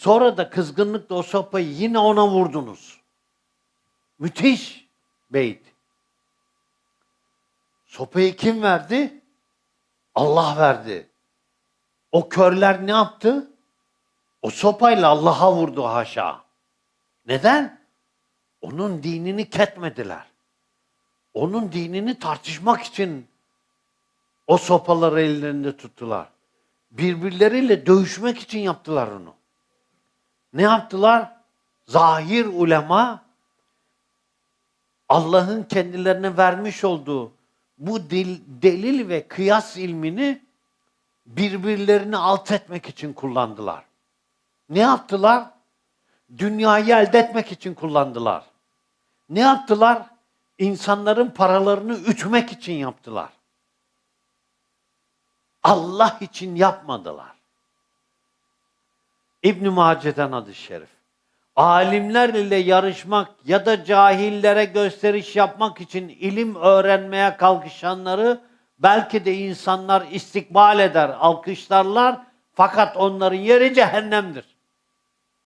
Sonra da kızgınlıkla o sopayı yine ona vurdunuz. Müthiş beyt. Sopayı kim verdi? Allah verdi. O körler ne yaptı? O sopayla Allah'a vurdu haşa. Neden? Onun dinini ketmediler. Onun dinini tartışmak için o sopaları ellerinde tuttular. Birbirleriyle dövüşmek için yaptılar onu. Ne yaptılar? Zahir ulema Allah'ın kendilerine vermiş olduğu bu dil, delil ve kıyas ilmini birbirlerini alt etmek için kullandılar. Ne yaptılar? Dünyayı elde etmek için kullandılar. Ne yaptılar? İnsanların paralarını ütmek için yaptılar. Allah için yapmadılar. İbn Mace'den hadis-i şerif. Alimler ile yarışmak ya da cahillere gösteriş yapmak için ilim öğrenmeye kalkışanları belki de insanlar istikbal eder, alkışlarlar fakat onların yeri cehennemdir.